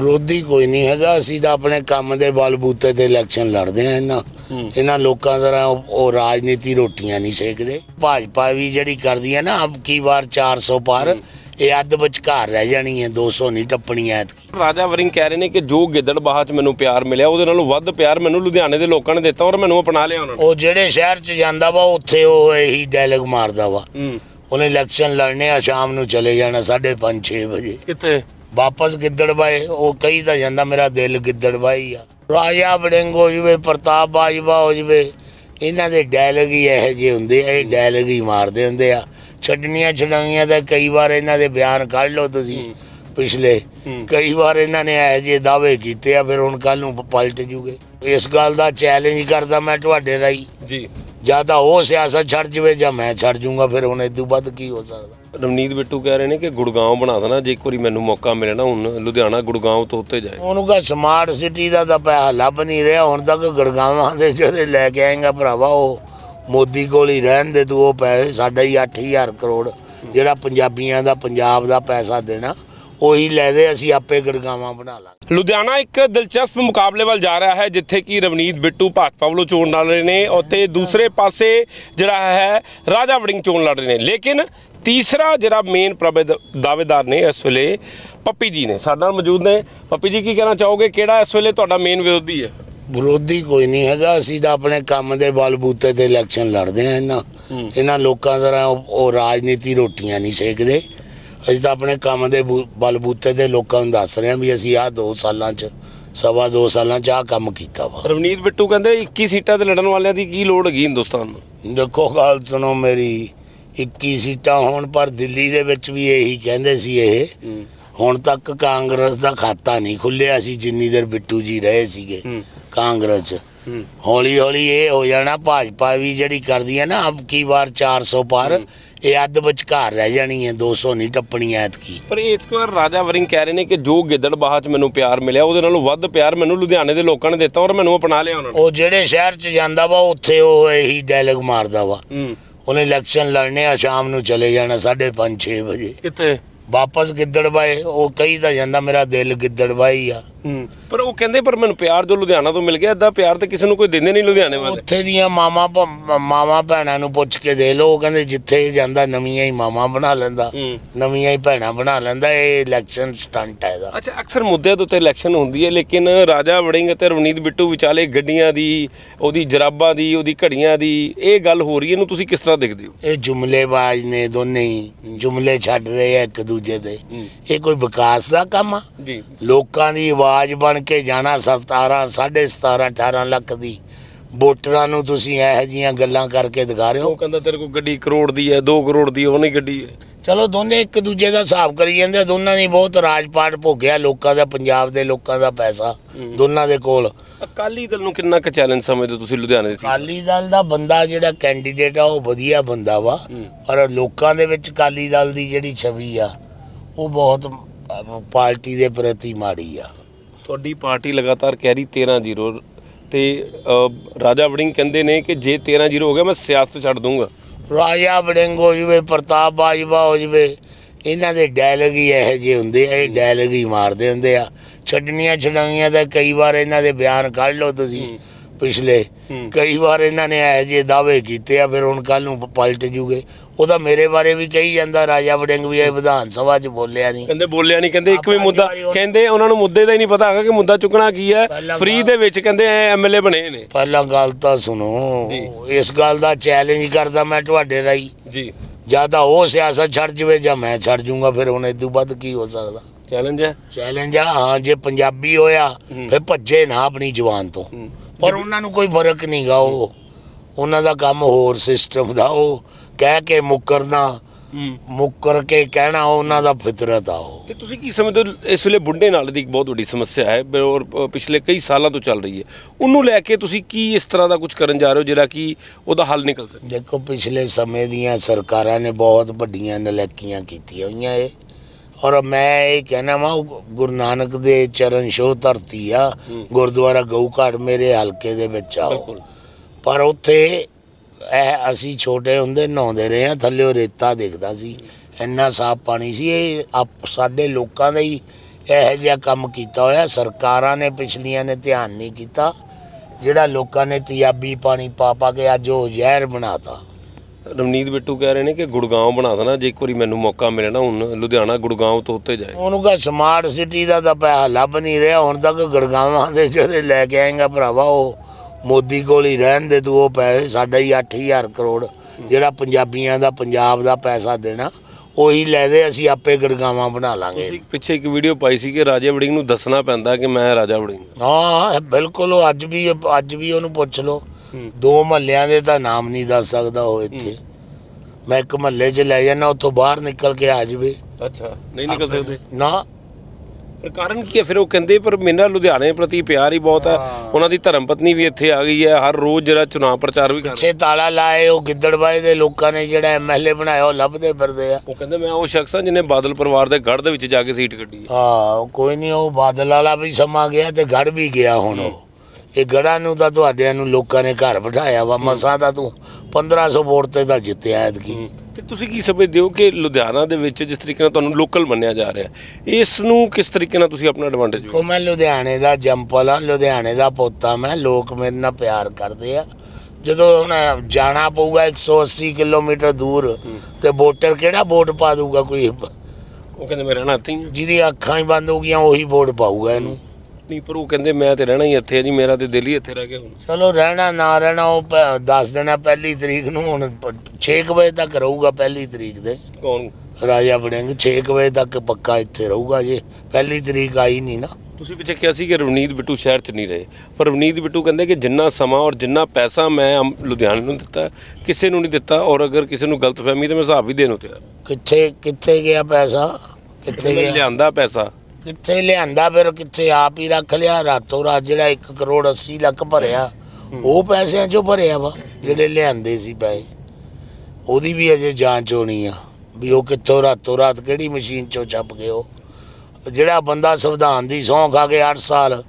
ਵਿਰੋਧੀ ਕੋਈ ਨਹੀਂ ਹੈਗਾ। ਅਸੀਂ ਤਾਂ ਆਪਣੇ ਕੰਮ ਦੇ ਬਲਬੂਤੇ ਤੇ ਇਲੈਕਸ਼ਨ ਲੜਦੇ ਆ ਇਹਨਾਂ। ਇਹਨਾਂ ਲੋਕਾਂ ਤਰ੍ਹਾਂ ਉਹ ਰਾਜਨੀਤੀ ਰੋਟੀਆਂ ਨਹੀਂ ਸੇਕਦੇ। ਭਾਜਪਾ ਵੀ ਜਿਹੜੀ ਕਰਦੀ ਹੈ ਨਾ ਅਬ ਕੀ ਵਾਰ 400 ਪਾਰ ਇਹ ਅੱਧ ਵਿਚਕਾਰ ਰਹਿ ਜਾਣੀ ਹੈ। 200 ਨਹੀਂ ਟੱਪਣੀ ਐਤਕੀ। ਰਾਜਾ ਵਰਿੰਗ ਕਹਿ ਰਹੇ ਨੇ ਕਿ ਜੋ ਗਿੱਦੜਬਾਹਾ 'ਚ ਮੈਨੂੰ ਪਿਆਰ ਮਿਲਿਆ ਉਹਦੇ ਨਾਲੋਂ ਵੱਧ ਪਿਆਰ ਮੈਨੂੰ ਲੁਧਿਆਣੇ ਦੇ ਲੋਕਾਂ ਨੇ ਦਿੱਤਾ ਔਰ ਮੈਨੂੰ ਅਪਣਾ ਲਿਆ ਉਹਨਾਂ ਨੇ। ਉਹ ਜਿਹੜੇ ਸ਼ਹਿਰ 'ਚ ਜਾਂਦਾ ਵਾ ਉੱਥੇ ਉਹ ਇਹੀ ਡਾਇਲੌਗ ਮਾਰਦਾ ਵਾ। ਉਹਨੇ ਇਲੈਕਸ਼ਨ ਲੜਨੇ ਆ ਸ਼ਾਮ ਨੂੰ ਚਲੇ ਜਾਣਾ 5:30 6 ਵਜੇ। ਕਿੱਥੇ? ਵਾਪਸ ਗਿੱਦੜਬਾਏ ਉਹ ਕਈ ਤਾਂ ਜਾਂਦਾ ਮੇਰਾ ਦਿਲ ਗਿੱਦੜਬਾਈ ਆ। ਰਾਜਾ ਵੜਿੰਗ ਹੋ ਜਵੇ ਪ੍ਰਤਾਪ ਬਾਜਵਾ ਹੋ ਜਵੇ। ਇਹਨਾਂ ਦੇ ਡਾਇਲੌਗ ਹੀ ਇਹੋ ਜਿਹੇ ਹੁੰਦੇ ਆ ਇਹ ਡਾਇਲੌਗ ਹੀ ਮਾਰਦੇ ਹੁੰਦੇ ਆ। ਛੱਡਣੀਆਂ ਛਡਾਈਆਂ ਤਾਂ ਕਈ ਵਾਰ ਇਹਨਾਂ ਦੇ ਬਿਆਨ ਕੱਢ ਲਓ ਤੁਸੀਂ ਪਿਛਲੇ। ਕਈ ਵਾਰ ਇਹਨਾਂ ਨੇ ਇਹੋ ਜਿਹੇ ਦਾਅਵੇ ਕੀਤੇ ਆ ਫਿਰ ਹੁਣ ਕੱਲ ਨੂੰ ਪਲਟ ਜੂਗੇ। ਇਸ ਗੱਲ ਦਾ ਚੈਲੰਜ ਕਰਦਾ ਮੈਂ ਤੁਹਾਡੇ ਰਾਹੀਂ। ਜੀ। ਜਾਂ ਤਾਂ ਉਹ ਸਿਆਸਤ ਛੱਡ ਜਵੇ ਜਾਂ ਮੈਂ ਛੱਡ ਜੂੰਗਾ ਫਿਰ ਹੁਣ ਇਦੋਂ ਵੱਧ ਕੀ ਹੋ ਸਕਦਾ? ਰਵਨੀਤ ਬਿੱਟੂ ਕਹਿ ਰਹੇ ਨੇ ਕਿ ਗੁੜਗਾਉਂ ਬਣਾ ਦੇਣਾ ਜੇ ਇੱਕ ਵਾਰੀ ਮੈਨੂੰ ਮੌਕਾ ਮਿਲੇ ਨਾ ਹੁਣ ਲੁਧਿਆਣਾ ਗੁੜਗਾਉਂ ਤੋਂ ਉੱਤੇ ਜਾਏ। ਉਹਨੂੰ ਕਹ ਸਮਾਰਟ ਸਿਟੀ ਦਾ ਤਾਂ ਪੈਸਾ ਲੱਭ ਨਹੀਂ ਰਿਹਾ ਹੁਣ ਤੱਕ ਗੜਗਾਵਾਂ ਦੇ ਜਿਹੜੇ ਲੈ ਕੇ ਆਏਗਾ ਭਰਾਵਾ ਉਹ ਮੋਦੀ ਕੋਲ ਹੀ ਰਹਿਣ ਦੇ ਤੂੰ ਉਹ ਪੈਸੇ ਸਾਡਾ ਹੀ 8000 ਕਰੋੜ ਜਿਹੜਾ ਪੰਜਾਬੀਆਂ ਦਾ ਪੰਜਾਬ ਦਾ ਪੈਸਾ ਦੇਣਾ ਉਹੀ ਲੈ ਦੇ ਅਸੀਂ ਆਪੇ ਗੜਗਾਵਾਂ ਬਣਾ ਲਾਂਗੇ। ਲੁਧਿਆਣਾ ਇੱਕ ਦਿਲਚਸਪ ਮੁਕਾਬਲੇ ਵੱਲ ਜਾ ਰਿਹਾ ਹੈ ਜਿੱਥੇ ਕਿ ਰਵਨੀਤ ਬਿੱਟੂ ਭਾਜਪਾ ਵੱਲੋਂ ਚੋਣ ਲੜ ਰਹੇ ਨੇ ਅਤੇ ਦੂਸਰੇ ਪਾਸੇ ਜਿਹੜਾ ਹੈ ਰਾਜਾ ਵੜਿੰਗ ਚੋਣ ਲੜ ਰਹੇ ਨੇ। ਲੇਕਿਨ ਤੀਸਰਾ ਜਿਹੜਾ ਮੇਨ ਦਾਅਵੇਦਾਰ ਨੇ ਇਸ ਵੇਲੇ ਪੱਪੀ ਜੀ ਨੇ। ਸਾਡੇ ਨਾਲ ਮੌਜੂਦ ਨੇ। ਪੱਪੀ ਜੀ ਕੀ ਕਹਿਣਾ ਚਾਹੋਗੇ? ਕਿਹੜਾ ਇਸ ਵੇਲੇ ਤੁਹਾਡਾ ਮੇਨ ਵਿਰੋਧੀ ਹੈ? ਵਿਰੋਧੀ ਕੋਈ ਨਹੀਂ ਹੈਗਾ। ਅਸੀਂ ਤਾਂ ਆਪਣੇ ਕੰਮ ਦੇ ਬਲਬੂਤੇ ਤੇ ਇਲੈਕਸ਼ਨ ਲੜਦੇ ਆ ਇਹਨਾਂ। ਇਹਨਾਂ ਲੋਕਾਂ ਤਰ੍ਹਾਂ ਉਹ ਰਾਜਨੀਤੀ ਰੋਟੀਆਂ ਨਹੀਂ ਸੇਕਦੇ। ਅਸੀਂ ਤਾਂ ਆਪਣੇ ਕੰਮ ਦੇ ਬਲਬੂਤੇ ਤੇ ਲੋਕਾਂ ਨੂੰ ਦੱਸ ਰਹੇ ਹਾਂ ਵੀ ਅਸੀਂ ਆਹ 2 ਸਾਲਾਂ 'ਚ ਸਵਾ 2 ਸਾਲਾਂ 'ਚ ਆਹ ਕੰਮ ਕੀਤਾ ਵਾ। ਰਵਨੀਤ ਬਿੱਟੂ ਕਹਿੰਦੇ 21 ਸੀਟਾਂ ਤੇ ਲੜਨ ਵਾਲਿਆਂ ਦੀ ਕੀ ਲੋੜ ਹੈਗੀ ਹਿੰਦੁਸਤਾਨ ਨੂੰ? ਦੇਖੋ ਗੱਲ ਸੁਣੋ ਮੇਰੀ। 21 ਸੀਟਾਂ ਹੋਣ ਪਰ ਦਿੱਲੀ ਦੇ ਵਿੱਚ ਵੀ ਇਹੀ ਕਹਿੰਦੇ ਸੀ ਇਹ। ਹੁਣ ਤੱਕ ਕਾਂਗਰਸ ਦਾ ਖਾਤਾ ਨਹੀਂ ਖੁੱਲਿਆ ਸੀ ਜਿੰਨੀ ਦੇਰ ਬਿੱਟੂ ਜੀ ਰਹੇ ਸੀਗੇ। ਕਾਂਗਰਸ 'ਚ। ਹੌਲੀ ਹੌਲੀ ਇਹ ਹੋ ਜਾਣਾ ਭਾਜਪਾ ਵੀ ਜਿਹੜੀ ਕਰਦੀ ਹੈ ਨਾ ਅਬ ਕੀ ਵਾਰ 400 ਪਾਰ ਇਹ ਅੱਧ ਵਿਚਕਾਰ ਰਹਿ ਜਾਣੀ ਹੈ 200 ਨਹੀਂ ਟੱਪਣੀ ਐਤਕੀ। ਪਰ ਇਸ ਵਾਰ ਰਾਜਾ ਵਰਿੰਗ ਕਹਿ ਰਹੇ ਨੇ ਕਿ ਜੋ ਗਿੱਦੜਬਾਹਾ 'ਚ ਮੈਨੂੰ ਪਿਆਰ ਮਿਲਿਆ ਉਹਦੇ ਨਾਲੋਂ ਵੱਧ ਪਿਆਰ ਮੈਨੂੰ ਲੁਧਿਆਣੇ ਦੇ ਲੋਕਾਂ ਨੇ ਦਿੱਤਾ ਔਰ ਮੈਨੂੰ ਅਪਣਾ ਲਿਆ ਉਹਨਾਂ ਨੇ। ਉਹ ਜਿਹੜੇ ਸ਼ਹਿਰ 'ਚ ਜਾਂਦਾ ਵਾ ਉੱਥੇ ਉਹ ਇਹੀ ਡਾਇਲੌਗ ਮਾਰਦਾ ਵਾ। ਉਹਨੇ ਇਲੈਕਸ਼ਨ ਲੜਨੇ ਆ ਸ਼ਾਮ ਨੂੰ ਚਲੇ ਜਾਣਾ 5:30 6 ਵਜੇ। ਕਿੱਥੇ? ਵਾਪਸ ਗਿੱਦੜਬਾਏ ਉਹ ਤਾਂ ਜਾਂਦਾ ਮੇਰਾ ਦਿਲ ਗਿੱਦੜਬਾਈ ਆ। ਪਰ ਉਹ ਕਹਿੰਦੇ ਪਰ ਮੈਨੂੰ ਪਿਆਰ ਜੋ ਲੁਧਿਆਣਾ ਤੋਂ ਮਿਲ ਗਿਆ ਏਦਾਂ ਪਿਆਰ ਤੇ ਕਿਸੇ ਨੂੰ ਕੋਈ ਦਿੰਦੇ ਨਹੀਂ ਲੁਧਿਆਣੇ ਵਾਲੇ। ਉੱਥੇ ਦੀਆਂ ਮਾਮਾ ਮਾਮਾ ਭੈਣਾਂ ਨੂੰ ਪੁੱਛ ਕੇ ਦੇ ਲੋ ਉਹ ਕਹਿੰਦੇ ਜਿੱਥੇ ਜਾਂਦਾ ਨਵੀਆਂ ਹੀ ਮਾਮਾ ਬਣਾ ਲੈਂਦਾ ਨਵੀਆਂ ਹੀ ਭੈਣਾਂ ਬਣਾ ਲੈਂਦਾ ਇਹ ਇਲੈਕਸ਼ਨ ਸਟੰਟ ਹੈ ਇਹਦਾ। ਅੱਛਾ ਅਕਸਰ ਮੁੱਦਿਆਂ ਦੇ ਉੱਤੇ ਇਲੈਕਸ਼ਨ ਹੁੰਦੀ ਹੈ ਲੇਕਿਨ ਰਾਜਾ ਵੜਿੰਗ ਅਤੇ ਰਵਨੀਤ ਬਿੱਟੂ ਵਿਚਾਲੇ ਗੱਡੀਆਂ ਦੀ ਉਹਦੀ ਜਰਾਬਾਂ ਦੀ ਉਹਦੀ ਘੜੀਆਂ ਦੀ ਇਹ ਗੱਲ ਹੋ ਰਹੀ ਹੈ ਇਹਨੂੰ ਤੁਸੀਂ ਕਿਸ ਤਰ੍ਹਾਂ ਦੇਖਦੇ ਹੋ? ਇਹ ਜੁਮਲੇਬਾਜ਼ ਨੇ ਦੋਨੇ ਹੀ ਜੁਮਲੇ ਛੱਡ ਰਹੇ ਆ ਇੱਕ ਦੂਜੇ ਦੇ। ਇਹ ਕੋਈ ਵਿਕਾਸ ਦਾ ਕੰਮ ਆ? ਜੀ। ਲੋਕਾਂ ਦੀ ਆਵਾਜ਼ ਬਣ ਕੇ ਜਾਣਾ 17 17.5 18 ਲੱਖ ਦੀ। ਵੋਟਰਾਂ ਨੂੰ ਤੁਸੀਂ ਇਹੋ ਜੀਆਂ ਗੱਲਾਂ ਕਰਕੇ ਦਿਖਾ ਰਹੇ ਹੋ? ਉਹ ਕਹਿੰਦਾ ਤੇਰੇ ਕੋਲ ਗੱਡੀ ਕਰੋੜ ਦੀ ਹੈ 2 ਕਰੋੜ ਦੀ ਉਹ ਨਹੀਂ ਗੱਡੀ ਹੈ। ਚਲੋ ਦੋਨੇ ਇੱਕ ਦੂਜੇ ਦਾ ਹਿਸਾਬ ਕਰੀ ਜਾਂਦੇ। ਦੋਨਾਂ ਨੇ ਬਹੁਤ ਰਾਜਪਾਟ ਭੋਗਿਆ ਲੋਕਾਂ ਦਾ ਪੰਜਾਬ ਦੇ ਲੋਕਾਂ ਦਾ ਪੈਸਾ ਦੋਨਾਂ ਦੇ ਕੋਲ। ਅਕਾਲੀ ਦਲ ਨੂੰ ਕਿੰਨਾ ਕੁ ਚੈਲੰਜ ਸਮਝਦੇ ਤੁਸੀਂ ਲੁਧਿਆਣੇ ਦੇ? ਅਕਾਲੀ ਦਲ ਦਾ ਬੰਦਾ ਜਿਹੜਾ ਕੈਂਡੀਡੇਟ ਆ ਉਹ ਵਧੀਆ ਬੰਦਾ ਵਾ ਪਰ ਲੋਕਾਂ ਦੇ ਵਿੱਚ ਅਕਾਲੀ ਦਲ ਦੀ ਜਿਹੜੀ ਛਵੀ ਆ ਉਹ ਬਹੁਤ ਪਾਰਟੀ ਦੇ ਪ੍ਰਤੀ ਮਾੜੀ ਆ। ਤੁਹਾਡੀ ਪਾਰਟੀ ਲਗਾਤਾਰ ਕਹਿ ਰਹੀ 13-0 ਤੇ ਅ, ਰਾਜਾ ਵੜਿੰਗ ਕਹਿੰਦੇ ਨੇ ਕਿ ਜੇ 13-0 ਹੋ ਗਿਆ ਮੈਂ ਸਿਆਸਤ ਛੱਡ ਦੂੰਗਾ। ਰਾਜਾ ਵੜਿੰਗ ਹੋ ਜਵੇ ਪ੍ਰਤਾਪ ਬਾਜਵਾ ਹੋ ਜਵੇ ਇਹਨਾਂ ਦੇ ਡਾਇਲੌਗ ਹੀ ਇਹੋ ਜਿਹੇ ਹੁੰਦੇ ਆ ਇਹ ਡਾਇਲੌਗ ਹੀ ਮਾਰਦੇ ਹੁੰਦੇ ਆ। ਛੱਡਣੀਆਂ ਛਡਾਈਆਂ ਤਾਂ ਕਈ ਵਾਰ ਇਹਨਾਂ ਦੇ ਬਿਆਨ ਕੱਢ ਲਓ ਤੁਸੀਂ ਪਿਛਲੇ। ਕਈ ਵਾਰ ਇਹਨਾਂ ਨੇ ਇਹੋ ਜਿਹੇ ਦਾਅਵੇ ਕੀਤੇ ਆ ਫਿਰ ਹੁਣ ਕੱਲ ਨੂੰ ਪਲਟ ਜੂਗੇ। ਉਹਦਾ ਮੇਰੇ ਬਾਰੇ ਵੀ ਕਹੀ ਜਾਂਦਾ ਰਾਜਾ ਵੜਿੰਗ ਵੀ ਇਹ ਵਿਧਾਨ ਸਭਾ 'ਚ ਬੋਲਿਆ ਨਹੀਂ ਕਹਿੰਦੇ ਬੋਲਿਆ ਨਹੀਂ ਕਹਿੰਦੇ ਇੱਕ ਵੀ ਮੁੱਦਾ ਕਹਿੰਦੇ ਉਹਨਾਂ ਨੂੰ ਮੁੱਦੇ ਦਾ ਹੀ ਨਹੀਂ ਪਤਾ ਹੈਗਾ ਕਿ ਮੁੱਦਾ ਚੁੱਕਣਾ ਕੀ ਹੈ। ਫ੍ਰੀ ਦੇ ਵਿੱਚ ਕਹਿੰਦੇ ਐਮਐਲਏ ਬਣੇ ਨੇ। ਪਹਿਲਾਂ ਗੱਲ ਤਾਂ ਸੁਣੋ। ਇਸ ਗੱਲ ਦਾ ਚੈਲੰਜ ਕਰਦਾ ਮੈਂ ਤੁਹਾਡੇ ਰਾਹੀਂ। ਜੀ। ਜਾਂ ਤਾਂ ਉਹ ਸਿਆਸਤ ਛੱਡ ਜਵੇ ਜਾਂ ਮੈਂ ਛੱਡ ਜੂੰਗਾ ਫਿਰ ਹੁਣ ਇਦੋਂ ਵੱਧ ਕੀ ਹੋ ਸਕਦਾ? ਚੈਲੰਜ ਹੈ। ਚੈਲੰਜ ਆ ਹਾਂ ਜੇ ਪੰਜਾਬੀ ਹੋਇਆ ਫਿਰ ਭੱਜੇ ਨਾ ਆਪਣੀ ਜ਼ੁਬਾਨ ਤੋਂ। ਪਰ ਉਹਨਾਂ ਨੂੰ ਕੋਈ ਫ਼ਰਕ ਨਹੀਂਗਾ ਉਹ। ਉਹਨਾਂ ਦਾ ਕੰਮ ਹੋਰ ਸਿਸਟਮ ਦਾ ਉਹ। ਕਹਿ ਕੇ ਮੁੱਕਰਨਾ ਮੁੱਕਰ ਕੇ ਕਹਿਣਾ ਉਹਨਾਂ ਦਾ ਫਿਤਰਤ ਆ ਉਹ। ਤੇ ਤੁਸੀਂ ਕੀ ਸਮਝਦੇ ਹੋ? ਇਸ ਵੇਲੇ ਬੁੱਢੇ ਨਾਲ ਦੀ ਇੱਕ ਬਹੁਤ ਵੱਡੀ ਸਮੱਸਿਆ ਹੈ ਬ- ਔਰ ਪਿਛਲੇ ਕਈ ਸਾਲਾਂ ਤੋਂ ਚੱਲ ਰਹੀ ਹੈ। ਉਹਨੂੰ ਲੈ ਕੇ ਤੁਸੀਂ ਕੀ ਇਸ ਤਰ੍ਹਾਂ ਦਾ ਕੁਝ ਕਰਨ ਜਾ ਰਹੇ ਹੋ ਜਿਹੜਾ ਕਿ ਉਹਦਾ ਹੱਲ ਨਿਕਲ ਸਕੇ? ਦੇਖੋ ਪਿਛਲੇ ਸਮੇਂ ਦੀਆਂ ਸਰਕਾਰਾਂ ਨੇ ਬਹੁਤ ਵੱਡੀਆਂ ਨਲੈਕੀਆਂ ਕੀਤੀਆਂ ਹੋਈਆਂ ਇਹ। ਔਰ ਮੈਂ ਇਹ ਕਹਿਣਾ ਵਾ ਗੁਰੂ ਨਾਨਕ ਦੇ ਚਰਨ ਛੋਹ ਧਰਤੀ ਆ ਗੁਰਦੁਆਰਾ ਗਊ ਘਾਟ ਮੇਰੇ ਹਲਕੇ ਦੇ ਵਿੱਚ ਬਿਲਕੁਲ। ਪਰ ਉੱਥੇ ਇਹ ਅਸੀਂ ਛੋਟੇ ਹੁੰਦੇ ਨਹਾਉਂਦੇ ਰਹੇ ਆ ਥੱਲੇ ਰੇਤਾ ਦਿਖਦਾ ਸੀ। ਇੰਨਾ ਸਾਫ਼ ਪਾਣੀ ਸੀ ਇਹ ਆਪ- ਸਾਡੇ ਲੋਕਾਂ ਦਾ ਹੀ ਇਹੋ ਜਿਹਾ ਕੰਮ ਕੀਤਾ ਹੋਇਆ। ਸਰਕਾਰਾਂ ਨੇ ਪਿਛਲੀਆਂ ਨੇ ਧਿਆਨ ਨਹੀਂ ਕੀਤਾ ਜਿਹੜਾ ਲੋਕਾਂ ਨੇ ਤਿਆਬੀ ਪਾਣੀ ਪਾ ਪਾ ਕੇ ਅੱਜ ਉਹ ਜ਼ਹਿਰ ਬਣਾਤਾ। ਰਵਨੀਤ ਬਿੱਟੂ ਕਹਿ ਰਹੇ ਨੇ ਕਿ ਗੁੜਗਾਉਂ ਬਣਾ ਦੇਣਾ ਜੇ ਇੱਕ ਵਾਰੀ ਮੈਨੂੰ ਮੌਕਾ ਮਿਲੇ ਨਾ ਹੁਣ ਲੁਧਿਆਣਾ ਗੁੜਗਾਉਂ ਤੋਂ ਉੱਤੇ ਜਾਏ। ਉਹਨੂੰ ਕਹ ਸਮਾਰਟ ਸਿਟੀ ਦਾ ਤਾਂ ਪੈਸਾ ਲੱਭ ਨਹੀਂ ਰਿਹਾ ਹੁਣ ਤੱਕ ਗੜਗਾਵਾਂ ਦੇ ਜਿਹੜੇ ਲੈ ਕੇ ਆਏਗਾ ਭਰਾਵਾ ਉਹ ਮੋਦੀ ਕੋਲ ਹੀ ਰਹਿਣ ਦੇ ਤੂੰ ਉਹ ਪੈਸੇ ਸਾਡਾ ਹੀ 8000 ਕਰੋੜ ਜਿਹੜਾ ਪੰਜਾਬੀਆਂ ਦਾ ਪੰਜਾਬ ਦਾ ਪੈਸਾ ਦੇਣਾ ਉਹੀ ਲੈ ਦੇ ਅਸੀਂ ਆਪੇ ਗੜਗਾਵਾਂ ਬਣਾ ਲਾਂਗੇ। ਤੁਸੀਂ ਪਿੱਛੇ ਇੱਕ ਵੀਡੀਓ ਪਾਈ ਸੀ ਕਿ ਰਾਜਾ ਵੜਿੰਗ ਨੂੰ ਦੱਸਣਾ ਪੈਂਦਾ ਕਿ ਮੈਂ ਰਾਜਾ ਵੜਿੰਗ ਹਾਂ। ਇਹ ਬਿਲਕੁਲ ਉਹ ਅੱਜ ਵੀ ਅੱਜ ਵੀ ਉਹਨੂੰ ਪੁੱਛ ਲਓ। ਹੂੰ। ਦੋ ਮਹੱਲਿਆਂ ਦੇ ਤਾਂ ਨਾਮ ਨਹੀਂ ਦੱਸ ਸਕਦਾ ਉਹ ਇੱਥੇ। ਮੈਂ ਇੱਕ ਮਹੱਲੇ 'ਚ ਲੈ ਜਾਣਾ ਉੱਥੋਂ ਬਾਹਰ ਨਿਕਲ ਕੇ ਆ ਜਾਵੇ। ਅੱਛਾ ਨਹੀਂ ਨਿਕਲ ਸਕਦੇ? ਨਾ ਪਰ ਕਾਰਨ ਕੀ ਹੈ? ਫਿਰ ਉਹ ਕਹਿੰਦੇ ਪਰ ਮੇਰਾ ਲੁਧਿਆਣੇ ਪ੍ਰਤੀ ਪਿਆਰ ਹੀ ਬਹੁਤ ਹੈ। ਉਹਨਾਂ ਦੀ ਧਰਮ ਪਤਨੀ ਵੀ ਇੱਥੇ ਆ ਗਈ ਹੈ। ਹਰ ਰੋਜ਼ ਜਿਹੜਾ ਚੁਣਾਵ ਪ੍ਰਚਾਰ ਵੀ ਕਰ ਪਿੱਛੇ ਤਾਲਾ ਲਾਏ ਉਹ ਗਿੱਦੜਬਾਈ ਦੇ ਲੋਕਾਂ ਨੇ ਜਿਹੜਾ ਐਮਐਲਏ ਬਣਾਇਆ ਉਹ ਲੱਭਦੇ ਫਿਰਦੇ ਆ। ਉਹ ਕਹਿੰਦੇ ਮੈਂ ਉਹ ਸ਼ਖਸ ਹਾਂ ਜਿਹਨੇ ਬਾਦਲ ਪਰਿਵਾਰ ਦੇ ਗੜ੍ਹ ਦੇ ਵਿੱਚ ਜਾ ਕੇ ਸੀਟ ਕੱਢੀ ਹੈ। ਹਾਂ ਕੋਈ ਨਹੀਂ ਉਹ ਬਾਦਲ ਵਾਲਾ ਵੀ ਸਮਾਂ ਗਿਆ ਤੇ ਗੜ ਵੀ ਗਿਆ ਹੁਣ ਉਹ। ਇਹ ਗੜਾਂ ਨੂੰ ਤਾਂ ਤੁਹਾਡਿਆਂ ਨੂੰ ਲੋਕਾਂ ਨੇ ਘਰ ਬਿਠਾਇਆ ਵਾ ਮਸਾਂ ਦਾ ਤੂੰ 1500 ਵੋਟ ਤੇ ਤਾਂ ਜਿੱਤਿਆ ਐਤਕੀ। ਤੇ ਤੁਸੀਂ ਕੀ ਸਮਝਦੇ ਹੋ ਕਿ ਲੁਧਿਆਣਾ ਦੇ ਵਿੱਚ ਜਿਸ ਤਰੀਕੇ ਨਾਲ ਤੁਹਾਨੂੰ ਲੋਕਲ ਮੰਨਿਆ ਜਾ ਰਿਹਾ ਇਸ ਨੂੰ ਕਿਸ ਤਰੀਕੇ ਨਾਲ ਤੁਸੀਂ ਆਪਣਾ ਐਡਵਾਂਟੇਜ ਕੋ ਮੈਂ ਲੁਧਿਆਣੇ ਦਾ ਜੰਪਲ ਆ ਲੁਧਿਆਣੇ ਦਾ ਪੋਤਾ ਮੈਂ ਲੋਕ ਮੇਰੇ ਨਾਲ ਪਿਆਰ ਕਰਦੇ ਆ। ਜਦੋਂ ਹੁਣ ਜਾਣਾ ਪਊਗਾ 180 ਕਿਲੋਮੀਟਰ ਦੂਰ ਤੇ ਵੋਟਰ ਕਿਹੜਾ ਵੋਟ ਪਾ ਦੂਗਾ ਕੋਈ? ਉਹ ਕਹਿੰਦੇ ਮੈਂ ਰਹਿਣਾ ਇੱਥੇ ਹੀ। ਜਿਹਦੀ ਅੱਖਾਂ ਹੀ ਬੰਦ ਹੋ ਗਈਆਂ ਉਹੀ ਵੋਟ ਪਾਊਗਾ ਇਹਨੂੰ। ਨਹੀਂ ਪਰ ਉਹ ਕਹਿੰਦੇ ਮੈਂ ਤੇ ਰਹਿਣਾ ਹੀ ਇੱਥੇ ਆ ਜੀ ਮੇਰਾ ਤੇ ਦਿਲ ਹੀ ਇੱਥੇ ਰਹਿ ਗਿਆ ਹੁਣ। ਚਲੋ ਰਹਿਣਾ ਨਾ ਰਹਿਣਾ ਉਹ ਪ- ਦੱਸ ਦੇਣਾ ਪਹਿਲੀ ਤਰੀਕ ਨੂੰ ਹੁਣ 6 ਵਜੇ ਤੱਕ ਰਹੂਗਾ ਪਹਿਲੀ ਤਰੀਕ ਦੇ। ਕੌਣ? ਰਾਜਾ ਵੜਿੰਗ 6 ਵਜੇ ਤੱਕ ਪੱਕਾ ਇੱਥੇ ਰਹੂਗਾ ਜੇ ਪਹਿਲੀ ਤਰੀਕ ਆਈ ਨਹੀਂ ਨਾ। ਤੁਸੀਂ ਪਿੱਛੇ ਕਿਹਾ ਸੀ ਕਿ ਰਵਨੀਤ ਬਿੱਟੂ ਸ਼ਹਿਰ 'ਚ ਨਹੀਂ ਰਹੇ ਪਰ ਰਵਨੀਤ ਬਿੱਟੂ ਕਹਿੰਦੇ ਕਿ ਜਿੰਨਾ ਸਮਾਂ ਔਰ ਜਿੰਨਾ ਪੈਸਾ ਮੈਂ ਅਮ- ਲੁਧਿਆਣੇ ਨੂੰ ਦਿੱਤਾ ਕਿਸੇ ਨੂੰ ਨਹੀਂ ਦਿੱਤਾ ਔਰ ਅਗਰ ਕਿਸੇ ਨੂੰ ਗਲਤਫਹਿਮੀ ਤੇ ਮੈਂ ਹਿਸਾਬ ਵੀ ਦੇਣ ਉਤਿਆ ਕਿੱਥੇ ਕਿੱਥੇ ਗਿਆ ਪੈਸਾ? ਕਿੱਥੇ ਮੈਂ ਗਿਆ? ਲਿਆਂਦਾ ਪੈਸਾ। ਕਿੱਥੇ ਲਿਆਂਦਾ ਫਿਰ ਕਿੱਥੇ ਆਪ ਹੀ ਰੱਖ ਲਿਆ ਰਾਤੋਂ ਰਾਤ ਜਿਹੜਾ 1 ਕਰੋੜ 80 ਲੱਖ ਭਰਿਆ ਉਹ ਪੈਸਿਆਂ ਚੋਂ ਭਰਿਆ ਵਾ ਜਿਹੜੇ ਲਿਆਂਦੇ ਸੀ ਪੈਸੇ। ਉਹਦੀ ਵੀ ਅਜੇ ਜਾਂਚ ਹੋਣੀ ਆ ਵੀ ਉਹ ਕਿੱਥੋਂ ਰਾਤੋਂ ਰਾਤ ਕਿਹੜੀ ਮਸ਼ੀਨ ਚੋਂ ਛਪ ਗਏ ਉਹ। ਜਿਹੜਾ ਬੰਦਾ ਸੰਵਿਧਾਨ ਦੀ ਸਹੁੰ ਖਾ ਕੇ 8 ਸਾਲ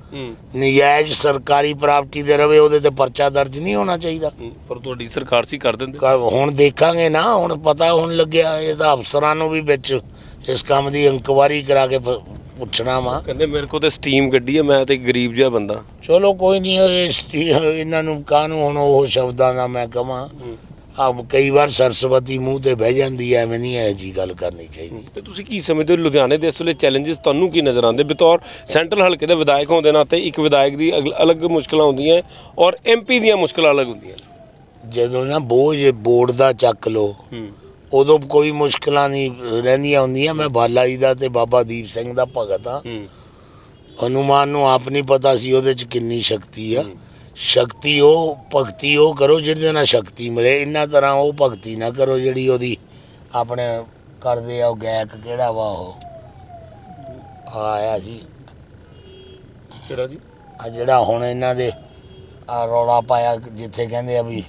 ਨਜਾਇਜ਼ ਸਰਕਾਰੀ ਪ੍ਰਾਪਰਟੀ ਦੇ ਰਵੇ ਉਹਦੇ ਤੇ ਪਰਚਾ ਦਰਜ ਨਹੀਂ ਹੋਣਾ ਚਾਹੀਦਾ। ਪਰ ਤੁਹਾਡੀ ਸਰਕਾਰ ਸੀ ਕਰ ਦਿੰਦੇ। ਹੁਣ ਦੇਖਾਂਗੇ ਨਾ ਹੁਣ ਪਤਾ ਹੁਣ ਲੱਗਿਆ ਇਹ ਤਾਂ ਅਫਸਰਾਂ ਨੂੰ ਵੀ ਵਿੱਚ ਇਸ ਕੰਮ ਦੀ ਇਨਕੁਆਰੀ ਕਰਾ ਕੇ ਪੁੱਛਣਾ ਵਾ। ਕਹਿੰਦੇ ਮੇਰੇ ਕੋਲ ਤੇ ਸਟੀਮ ਗੱਡੀ ਹੈ ਮੈਂ ਤੇ ਗਰੀਬ ਜਿਹਾ ਬੰਦਾ। ਚਲੋ ਕੋਈ ਨਹੀਂ ਇਹ ਸਟੀ- ਇਹਨਾਂ ਨੂੰ ਕਾਹਨੂੰ ਹੁਣ ਉਹ ਸ਼ਬਦਾਂ ਦਾ ਮੈਂ ਕਹਾਂ ਆ ਕਈ ਵਾਰ ਸਰਸਵਤੀ ਮੂੰਹ ਤੇ ਬਹਿ ਜਾਂਦੀ ਐ ਐਵੇਂ ਨਹੀਂ ਇਹ ਜੀ ਗੱਲ ਕਰਨੀ ਚਾਹੀਦੀ। ਤੇ ਤੁਸੀਂ ਕੀ ਸਮਝਦੇ ਹੋ? ਲੁਧਿਆਣੇ ਦੇ ਇਸ ਵੇਲੇ ਚੈਲੰਜਸ ਤੁਹਾਨੂੰ ਕੀ ਨਜ਼ਰ ਆਉਂਦੇ? ਬਤੌਰ ਸੈਂਟਰਲ ਹਲਕੇ ਦੇ ਵਿਧਾਇਕ ਹੋਣ ਦੇ ਨਾਤੇ ਇੱਕ ਵਿਧਾਇਕ ਦੀ ਅਗ- ਅਲੱਗ ਮੁਸ਼ਕਲਾਂ ਹੁੰਦੀਆਂ ਔਰ ਐਮਪੀ ਦੀਆਂ ਮੁਸ਼ਕਲਾਂ ਅਲੱਗ ਹੁੰਦੀਆਂ ਜਦੋਂ ਨਾ ਬੋਝ ਬੋਰਡ ਦਾ ਚੱਕ ਲੋ ਹੂੰ। ਉਦੋਂ ਕੋਈ ਮੁਸ਼ਕਲਾਂ ਨਹੀਂ ਰਹਿੰਦੀਆਂ ਹੁੰਦੀਆਂ। ਮੈਂ ਬਾਲਾ ਜੀ ਦਾ ਤੇ ਬਾਬਾ ਦੀਪ ਸਿੰਘ ਦਾ ਭਗਤ ਆ ਹਨੂਮਾਨ ਨੂੰ ਆਪ ਨਹੀਂ ਪਤਾ ਸੀ ਉਹਦੇ ਚ ਕਿੰਨੀ ਸ਼ਕਤੀ ਆ। ਸ਼ਕਤੀ ਉਹ ਭਗਤੀ ਉਹ ਕਰੋ ਜਿਹਦੇ ਨਾਲ ਸ਼ਕਤੀ ਮਿਲੇ। ਇੰਨਾ ਤਰ੍ਹਾਂ ਉਹ ਭਗਤੀ ਨਾ ਕਰੋ ਜਿਹੜੀ ਉਹਦੀ ਆਪਣੇ ਕਰਦੇ ਆ ਉਹ ਗਾਇਕ ਕਿਹੜਾ ਵਾ ਉਹ? ਆਇਆ ਸੀ। ਕਿਹੜਾ ਜੀ? ਆ ਜਿਹੜਾ ਹੁਣ ਇਹਨਾਂ ਦੇ ਆ ਰੌਲਾ ਪਾਇਆ ਜਿੱਥੇ ਕਹਿੰਦੇ ਆ ਵੀ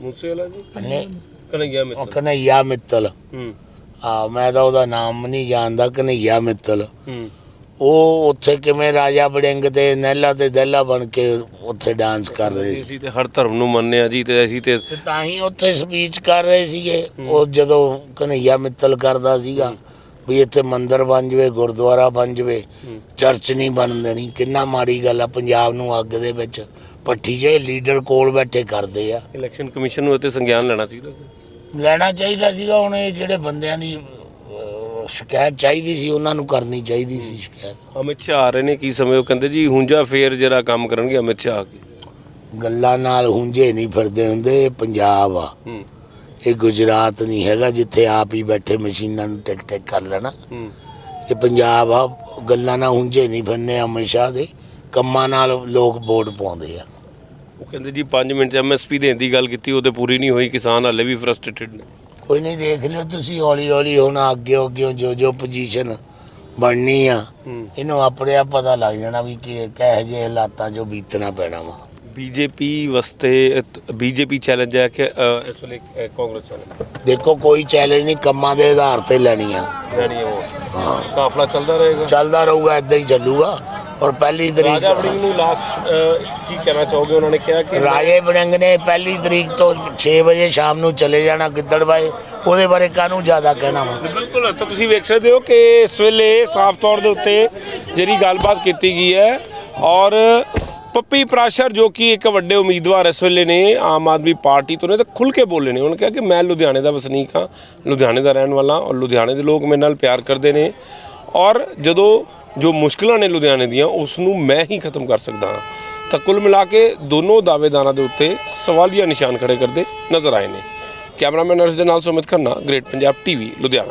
ਮੂਸੇ ਵਾਲਾ ਜੀ? ਨੇ ਕਨਈਆ ਉਹ ਮਿੱਤਲ ਕਨਈਆ ਮਿੱਤਲ। ਹੂੰ। ਆ ਮੈਂ ਤਾਂ ਉਹਦਾ ਨਾਮ ਨਹੀਂ ਜਾਣਦਾ ਕਨਈਆ ਮਿੱਤਲ। ਹੂੰ। ਉਹ ਉੱਥੇ ਕਿਵੇਂ ਰਾਜਾ ਵੜਿੰਗ ਤੇ ਨਹਿਲਾ ਤੇ ਦਹਿਲਾ ਬਣ ਕੇ ਉੱਥੇ ਡਾਂਸ ਕਰ ਰਹੇ ਸੀ। ਅਸੀਂ ਤੇ ਹਰ ਧਰਮ ਨੂੰ ਮੰਨਦੇ ਆ ਜੀ ਤੇ ਅਸੀਂ ਤੇ ਤੇ ਤਾਂ ਹੀ ਉੱਥੇ ਸਪੀਚ ਕਰ ਰਹੇ ਸੀਗੇ। ਉਹ ਜਦੋਂ ਕਨਈਆ ਮਿੱਤਲ ਕਰਦਾ ਸੀਗਾ ਵੀ ਇੱਥੇ ਮੰਦਿਰ ਬਣ ਜਵੇ ਗੁਰਦੁਆਰਾ ਬਣ ਜਵੇ ਚਰਚ ਨਹੀਂ ਬਣ ਦੇਣੀ ਕਿੰਨਾ ਮਾੜੀ ਗੱਲ ਆ ਪੰਜਾਬ ਨੂੰ ਅੱਗ ਦੇ ਵਿੱਚ। ਪੱਠੀ ਜੇ ਲੀਡਰ ਕੋਲ ਬੈਠੇ ਕਰਦੇ ਆ। ਇਲੈਕਸ਼ਨ ਕਮਿਸ਼ਨ ਨੂੰ ਇੱਥੇ ਸੰਗਿਆਨ ਲੈਣਾ ਚਾਹੀਦਾ ਸੀ। ਲੈਣਾ ਚਾਹੀਦਾ ਸੀਗਾ ਹੁਣ ਇਹ ਜਿਹੜੇ ਬੰਦਿਆਂ ਦੀ ਅਹ, ਸ਼ਿਕਾਇਤ ਚਾਹੀਦੀ ਸੀ ਉਹਨਾਂ ਨੂੰ ਕਰਨੀ ਚਾਹੀਦੀ ਸੀ ਸ਼ਿਕਾਇਤ। ਅਮਿਤ ਸ਼ਾਹ ਆ ਰਹੇ ਨੇ ਕੀ ਸਮੇਂ ਉਹ ਕਹਿੰਦੇ ਜੀ ਹੁੰਜਾ ਫੇਰ ਜਿਹੜਾ ਕੰਮ ਕਰਨਗੇ ਅਮਿਤ ਸ਼ਾਹ ਆ ਕੇ। ਗੱਲਾਂ ਨਾਲ ਹੁੰਝੇ ਨਹੀਂ ਫਿਰਦੇ ਹੁੰਦੇ ਇਹ ਪੰਜਾਬ ਆ। ਹੂੰ। ਇਹ ਗੁਜਰਾਤ ਨਹੀਂ ਹੈਗਾ ਜਿੱਥੇ ਆਪ ਹੀ ਬੈਠੇ ਮਸ਼ੀਨਾਂ ਨੂੰ ਟਿਕ ਟਿਕ ਕਰ ਲੈਣਾ। ਹੂੰ। ਇਹ ਪੰਜਾਬ ਆ ਗੱਲਾਂ ਨਾਲ ਹੁੰਝੇ ਨਹੀਂ ਫਿਰਨੇ ਹਮੇਸ਼ਾ ਦੇ ਕੰਮਾਂ ਨਾਲ ਲੋਕ ਵੋਟ ਪਾਉਂਦੇ ਆ। ਕਹਿੰਦੇ ਜੀ 5 ਮਿੰਟ ਐਮਐਸਪੀ ਦੇਣ ਦੀ ਗੱਲ ਕੀਤੀ ਉਹ ਤੇ ਪੂਰੀ ਨਹੀਂ ਹੋਈ ਕਿਸਾਨ ਹਾਲੇ ਵੀ ਫਰਸਟ੍ਰੇਟਡ ਨੇ। ਕੋਈ ਨਹੀਂ ਦੇਖ ਲਿਓ ਤੁਸੀਂ ਹੌਲੀ ਹੌਲੀ ਹੁਣ ਅੱਗੇ ਅੱਗੇ ਜੋ ਜੋ ਪੋਜੀਸ਼ਨ ਬਣਨੀ ਆ ਹੂੰ। ਇਹਨੂੰ ਆਪਣੇ ਆਪ ਪਤਾ ਲੱਗ ਜਾਣਾ ਵੀ ਕਿ ਕਿਹੋ ਜਿਹੇ ਹਾਲਾਤਾਂ ਚੋਂ ਬੀਤਣਾ ਪੈਣਾ ਵਾ। ਬੀਜੇਪੀ ਵਾਸਤੇ ਬੀਜੇਪੀ ਚੈਲੰਜ ਹੈ ਕਿ ਇਸ ਵੇਲੇ ਕਾਂਗਰਸ ਚੈਲੰਜ ਦੇਖੋ ਕੋਈ ਚੈਲੰਜ ਨਹੀਂ ਕੰਮਾਂ ਦੇ ਆਧਾਰ ਤੇ ਲੈਣੀ ਆ ਲੈਣੀ ਹੈ ਉਹ। ਕਾਫਲਾ ਚੱਲਦਾ ਰਹੇਗਾ? ਚੱਲਦਾ ਰਹੂਗਾ ਇਦਾਂ ਹੀ ਚੱਲੂਗਾ। ਔਰ ਪਹਿਲੀ ਤਰੀਕ ਰਾਜਾ ਵੜਿੰਗ ਨੂੰ ਲਾਸਟ ਕੀ ਕਹਿਣਾ ਚਾਹੋਗੇ? ਉਹਨਾਂ ਨੇ ਕਿਹਾ ਕਿ ਰਾਜੇ ਬੜਿੰਗ ਨੇ ਪਹਿਲੀ ਤਰੀਕ ਤੋਂ 6 ਵਜੇ ਸ਼ਾਮ ਨੂੰ ਚਲੇ ਜਾਣਾ ਗਿੱਦੜਬਾਏ ਉਹਦੇ ਬਾਰੇ ਕਾਹਨੂੰ ਜ਼ਿਆਦਾ ਕਹਿਣਾ ਵਾ? ਬਿਲਕੁਲ ਤਾਂ ਤੁਸੀਂ ਵੇਖ ਸਕਦੇ ਹੋ ਕਿ ਇਸ ਵੇਲੇ ਸਾਫ਼ ਤੌਰ ਦੇ ਉੱਤੇ ਜਿਹੜੀ ਗੱਲਬਾਤ ਕੀਤੀ ਗਈ ਹੈ ਔਰ ਪੱਪੀ ਪ੍ਰਾਸ਼ਰ ਜੋ ਕਿ ਇੱਕ ਵੱਡੇ ਉਮੀਦਵਾਰ ਇਸ ਵੇਲੇ ਨੇ ਆਮ ਆਦਮੀ ਪਾਰਟੀ ਤੋਂ ਨੇ ਤਾਂ ਖੁੱਲ ਕੇ ਬੋਲੇ ਨੇ। ਉਹਨਾਂ ਕਿਹਾ ਕਿ ਮੈਂ ਲੁਧਿਆਣੇ ਦਾ ਵਸਨੀਕ ਹਾਂ ਲੁਧਿਆਣੇ ਦਾ ਰਹਿਣ ਵਾਲਾ ਔਰ ਲੁਧਿਆਣੇ ਦੇ ਲੋਕ ਮੇਰੇ ਨਾਲ ਪਿਆਰ ਕਰਦੇ ਨੇ। ਔਰ ਜਦੋਂ ਜੋ ਮੁਸ਼ਕਲਾਂ ਨੇ ਲੁਧਿਆਣੇ ਦੀਆਂ ਉਸ ਨੂੰ ਮੈਂ ਹੀ ਖਤਮ ਕਰ ਸਕਦਾ ਹਾਂ। ਤਾਂ ਕੁੱਲ ਮਿਲਾ ਕੇ ਦੋਨੋਂ ਦਾਅਵੇਦਾਰਾਂ ਦੇ ਉੱਤੇ ਸਵਾਲੀਆ ਨਿਸ਼ਾਨ ਖੜੇ ਕਰਦੇ ਨਜ਼ਰ ਆਏ ਨੇ। ਕੈਮਰਾਮੈਨ ਅਰਸ਼ ਦੇ ਨਾਲ ਸੁਮਿਤ ਖੰਨਾ, ਗ੍ਰੇਟ ਪੰਜਾਬ ਟੀਵੀ, ਲੁਧਿਆਣਾ।